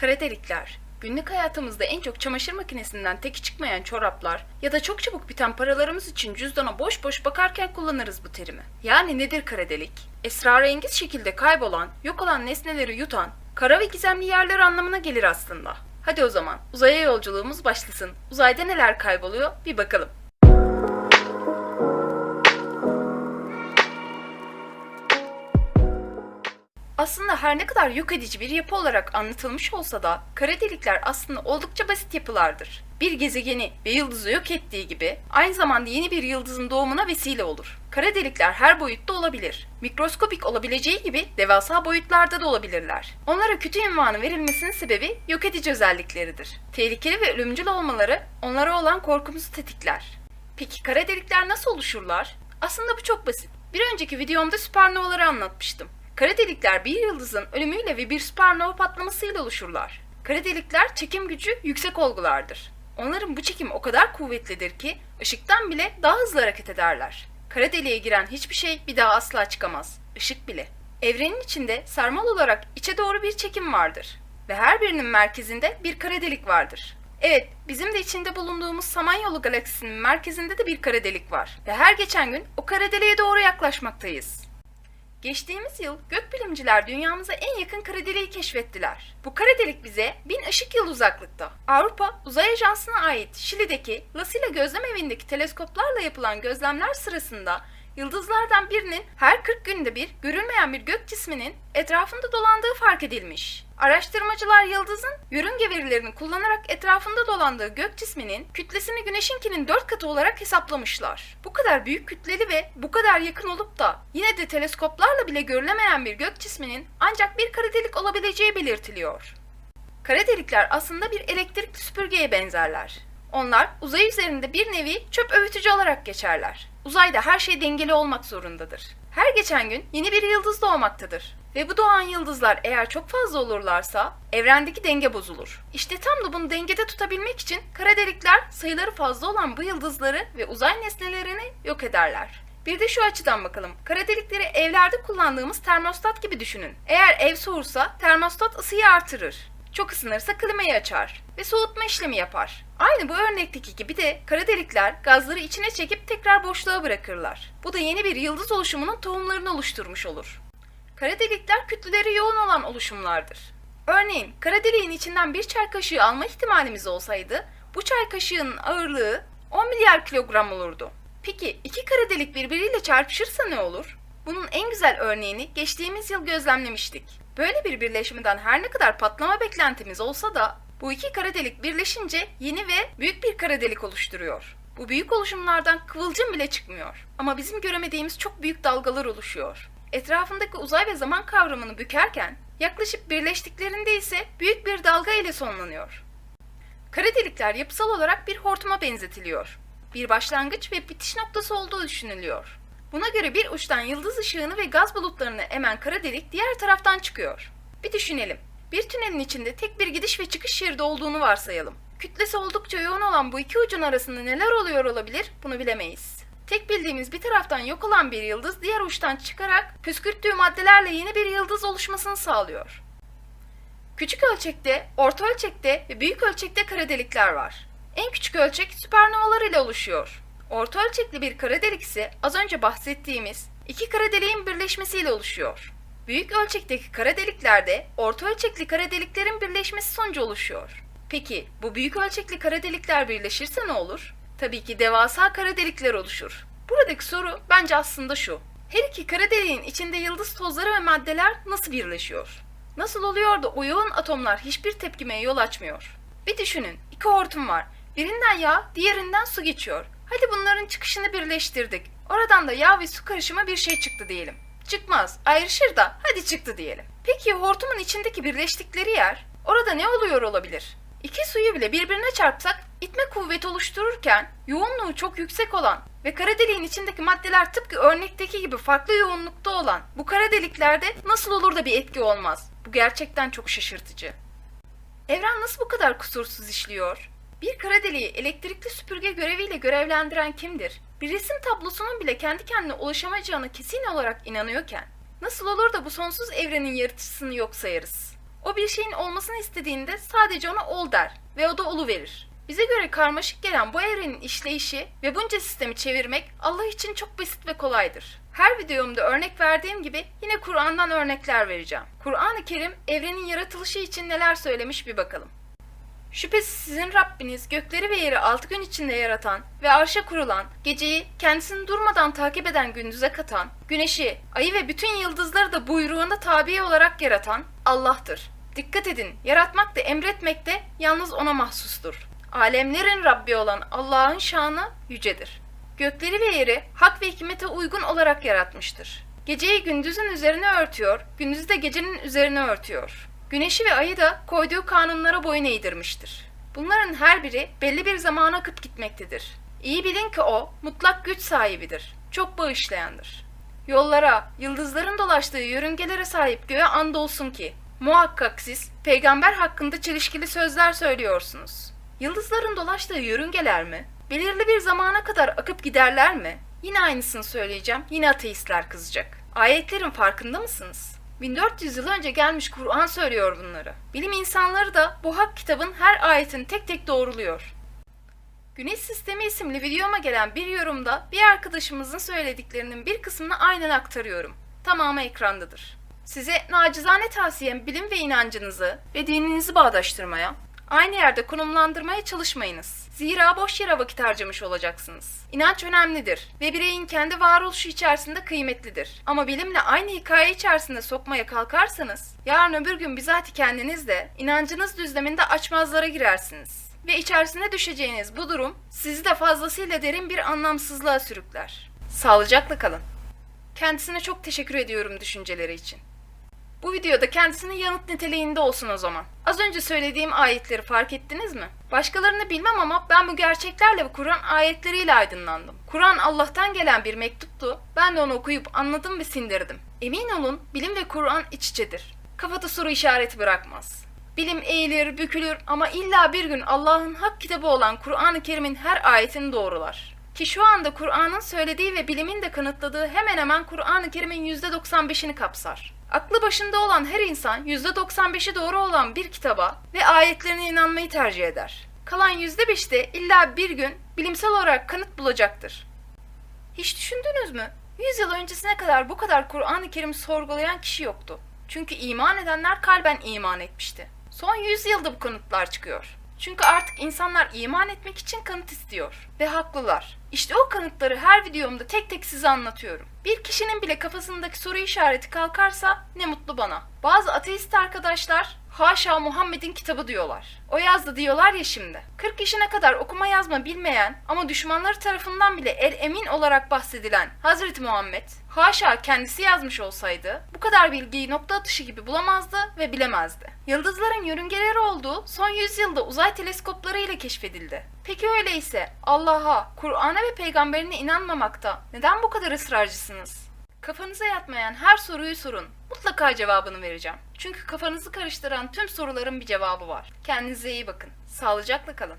Kara delikler. Günlük hayatımızda en çok çamaşır makinesinden teki çıkmayan çoraplar ya da çok çabuk biten paralarımız için cüzdana boş boş bakarken kullanırız bu terimi. Yani nedir kara delik? Esrarengiz şekilde kaybolan, yok olan nesneleri yutan, kara ve gizemli yerler anlamına gelir aslında. Hadi o zaman uzaya yolculuğumuz başlasın. Uzayda neler kayboluyor bir bakalım. Aslında her ne kadar yok edici bir yapı olarak anlatılmış olsa da kara delikler aslında oldukça basit yapılardır. Bir gezegeni ve yıldızı yok ettiği gibi aynı zamanda yeni bir yıldızın doğumuna vesile olur. Kara delikler her boyutta olabilir. Mikroskopik olabileceği gibi devasa boyutlarda da olabilirler. Onlara kötü ünvanı verilmesinin sebebi yok edici özellikleridir. Tehlikeli ve ölümcül olmaları onlara olan korkumuzu tetikler. Peki kara delikler nasıl oluşurlar? Aslında bu çok basit. Bir önceki videomda süpernovaları anlatmıştım. Kara delikler bir yıldızın ölümüyle ve bir süpernova patlamasıyla oluşurlar. Kara delikler çekim gücü yüksek olgulardır. Onların bu çekim o kadar kuvvetlidir ki ışıktan bile daha hızlı hareket ederler. Kara deliğe giren hiçbir şey bir daha asla çıkamaz. Işık bile. Evrenin içinde sarmal olarak içe doğru bir çekim vardır. Ve her birinin merkezinde bir kara delik vardır. Evet, bizim de içinde bulunduğumuz Samanyolu galaksisinin merkezinde de bir kara delik var. Ve her geçen gün o kara deliğe doğru yaklaşmaktayız. Geçtiğimiz yıl gökbilimciler dünyamıza en yakın kara deliği keşfettiler. Bu kara delik bize 1000 ışık yılı uzaklıkta. Avrupa Uzay Ajansı'na ait Şili'deki Lasila gözlem evindeki teleskoplarla yapılan gözlemler sırasında yıldızlardan birinin her 40 günde bir görülmeyen bir gök cisminin etrafında dolandığı fark edilmiş. Araştırmacılar yıldızın yörünge verilerini kullanarak etrafında dolandığı gök cisminin kütlesini güneşinkinin 4 katı olarak hesaplamışlar. Bu kadar büyük kütleli ve bu kadar yakın olup da yine de teleskoplarla bile görülemeyen bir gök cisminin ancak bir kara delik olabileceği belirtiliyor. Kara delikler aslında bir elektrikli süpürgeye benzerler. Onlar uzay üzerinde bir nevi çöp öğütücü olarak geçerler. Uzayda her şey dengeli olmak zorundadır. Her geçen gün yeni bir yıldız doğmaktadır. Ve bu doğan yıldızlar eğer çok fazla olurlarsa evrendeki denge bozulur. İşte tam da bunu dengede tutabilmek için kara delikler sayıları fazla olan bu yıldızları ve uzay nesnelerini yok ederler. Bir de şu açıdan bakalım. Kara delikleri evlerde kullandığımız termostat gibi düşünün. Eğer ev soğursa termostat ısıyı artırır. Çok ısınırsa klimayı açar ve soğutma işlemi yapar. Aynı bu örnekteki gibi de kara delikler gazları içine çekip tekrar boşluğa bırakırlar. Bu da yeni bir yıldız oluşumunun tohumlarını oluşturmuş olur. Kara delikler kütleleri yoğun olan oluşumlardır. Örneğin kara deliğin içinden bir çay kaşığı alma ihtimalimiz olsaydı bu çay kaşığının ağırlığı 10 milyar kilogram olurdu. Peki iki kara delik birbiriyle çarpışırsa ne olur? Bunun en güzel örneğini geçtiğimiz yıl gözlemlemiştik. Böyle bir birleşmeden her ne kadar patlama beklentimiz olsa da bu iki kara delik birleşince yeni ve büyük bir kara delik oluşturuyor. Bu büyük oluşumlardan kıvılcım bile çıkmıyor. Ama bizim göremediğimiz çok büyük dalgalar oluşuyor. Etrafındaki uzay ve zaman kavramını bükerken yaklaşıp birleştiklerinde ise büyük bir dalga ile sonlanıyor. Kara delikler yapısal olarak bir hortuma benzetiliyor. Bir başlangıç ve bitiş noktası olduğu düşünülüyor. Buna göre bir uçtan yıldız ışığını ve gaz bulutlarını emen kara delik diğer taraftan çıkıyor. Bir düşünelim. Bir tünelin içinde tek bir gidiş ve çıkış şeridi olduğunu varsayalım. Kütlesi oldukça yoğun olan bu iki ucun arasında neler oluyor olabilir bunu bilemeyiz. Tek bildiğimiz bir taraftan yok olan bir yıldız diğer uçtan çıkarak püskürttüğü maddelerle yeni bir yıldız oluşmasını sağlıyor. Küçük ölçekte, orta ölçekte ve büyük ölçekte kara delikler var. En küçük ölçek süpernovalar ile oluşuyor. Orta ölçekli bir kara delik ise az önce bahsettiğimiz iki kara deliğin birleşmesiyle oluşuyor. Büyük ölçekteki kara deliklerde orta ölçekli kara deliklerin birleşmesi sonucu oluşuyor. Peki bu büyük ölçekli kara delikler birleşirse ne olur? Tabii ki devasa kara delikler oluşur. Buradaki soru bence aslında şu. Her iki kara deliğin içinde yıldız tozları ve maddeler nasıl birleşiyor? Nasıl oluyor da o yoğun atomlar hiçbir tepkimeye yol açmıyor? Bir düşünün, iki hortum var. Birinden yağ, diğerinden su geçiyor. Hadi bunların çıkışını birleştirdik. Oradan da yağ ve su karışımı bir şey çıktı diyelim. Çıkmaz, ayrışır da hadi çıktı diyelim. Peki hortumun içindeki birleştikleri yer, orada ne oluyor olabilir? İki suyu bile birbirine çarpsak itme kuvveti oluştururken yoğunluğu çok yüksek olan ve kara deliğin içindeki maddeler tıpkı örnekteki gibi farklı yoğunlukta olan bu kara deliklerde nasıl olur da bir etki olmaz? Bu gerçekten çok şaşırtıcı. Evren nasıl bu kadar kusursuz işliyor? Bir kara deliği elektrikli süpürge göreviyle görevlendiren kimdir? Bir resim tablosunun bile kendi kendine ulaşamayacağına kesin olarak inanıyorken, nasıl olur da bu sonsuz evrenin yaratıcısını yok sayarız? O bir şeyin olmasını istediğinde sadece ona ol der ve o da olu verir. Bize göre karmaşık gelen bu evrenin işleyişi ve bunca sistemi çevirmek Allah için çok basit ve kolaydır. Her videomda örnek verdiğim gibi yine Kur'an'dan örnekler vereceğim. Kur'an-ı Kerim evrenin yaratılışı için neler söylemiş bir bakalım. Şüphesiz sizin Rabbiniz gökleri ve yeri altı gün içinde yaratan ve arşa kurulan, geceyi kendisini durmadan takip eden gündüze katan, güneşi, ayı ve bütün yıldızları da buyruğunda tabi olarak yaratan Allah'tır. Dikkat edin, yaratmak da emretmek de yalnız ona mahsustur. Alemlerin Rabbi olan Allah'ın şanı yücedir. Gökleri ve yeri hak ve hikmete uygun olarak yaratmıştır. Geceyi gündüzün üzerine örtüyor, gündüzü de gecenin üzerine örtüyor. Güneşi ve ayı da koyduğu kanunlara boyun eğdirmiştir. Bunların her biri belli bir zamana akıp gitmektedir. İyi bilin ki o mutlak güç sahibidir, çok bağışlayandır. Yollara, yıldızların dolaştığı yörüngelere sahip göğe andolsun ki, muhakkak siz peygamber hakkında çelişkili sözler söylüyorsunuz. Yıldızların dolaştığı yörüngeler mi? Belirli bir zamana kadar akıp giderler mi? Yine aynısını söyleyeceğim, yine ateistler kızacak. Ayetlerin farkında mısınız? 1400 yıl önce gelmiş Kur'an söylüyor bunları. Bilim insanları da bu hak kitabın her ayetini tek tek doğruluyor. Güneş Sistemi isimli videoma gelen bir yorumda bir arkadaşımızın söylediklerinin bir kısmını aynen aktarıyorum. Tamamı ekrandadır. Size nacizane tavsiyem bilim ve inancınızı ve dininizi bağdaştırmaya, aynı yerde konumlandırmaya çalışmayınız. Zira boş yere vakit harcamış olacaksınız. İnanç önemlidir ve bireyin kendi varoluşu içerisinde kıymetlidir. Ama bilimle aynı hikaye içerisinde sokmaya kalkarsanız, yarın öbür gün bizatihi kendiniz de inancınız düzleminde açmazlara girersiniz. Ve içerisine düşeceğiniz bu durum sizi de fazlasıyla derin bir anlamsızlığa sürükler. Sağlıcakla kalın. Kendisine çok teşekkür ediyorum düşünceleri için. Bu videoda kendisinin yanıt niteliğinde olsun o zaman. Az önce söylediğim ayetleri fark ettiniz mi? Başkalarını bilmem ama ben bu gerçeklerle ve Kur'an ayetleriyle aydınlandım. Kur'an Allah'tan gelen bir mektuptu. Ben de onu okuyup anladım ve sindirdim. Emin olun bilim ve Kur'an iç içedir. Kafada soru işareti bırakmaz. Bilim eğilir, bükülür ama illa bir gün Allah'ın hak kitabı olan Kur'an-ı Kerim'in her ayetini doğrular. Ki şu anda Kur'an'ın söylediği ve bilimin de kanıtladığı hemen hemen Kur'an-ı Kerim'in %95'ini kapsar. Aklı başında olan her insan %95'i doğru olan bir kitaba ve ayetlerine inanmayı tercih eder. Kalan %5 de illa bir gün bilimsel olarak kanıt bulacaktır. Hiç düşündünüz mü? 100 yıl öncesine kadar bu kadar Kur'an-ı Kerim sorgulayan kişi yoktu. Çünkü iman edenler kalben iman etmişti. Son 100 yılda bu kanıtlar çıkıyor. Çünkü artık insanlar iman etmek için kanıt istiyor. Ve haklılar. İşte o kanıtları her videomda tek tek size anlatıyorum. Bir kişinin bile kafasındaki soru işareti kalkarsa ne mutlu bana. Bazı ateist arkadaşlar haşa Muhammed'in kitabı diyorlar. O yazdı diyorlar ya şimdi. 40 yaşına kadar okuma yazma bilmeyen ama düşmanları tarafından bile el emin olarak bahsedilen Hazreti Muhammed haşa kendisi yazmış olsaydı bu kadar bilgiyi nokta atışı gibi bulamazdı ve bilemezdi. Yıldızların yörüngeleri olduğu son yüzyılda uzay teleskopları ile keşfedildi. Peki öyleyse Allah'a, Kur'an'a ve peygamberine inanmamakta neden bu kadar ısrarcısınız? Kafanıza yatmayan her soruyu sorun. Mutlaka cevabını vereceğim. Çünkü kafanızı karıştıran tüm soruların bir cevabı var. Kendinize iyi bakın. Sağlıcakla kalın.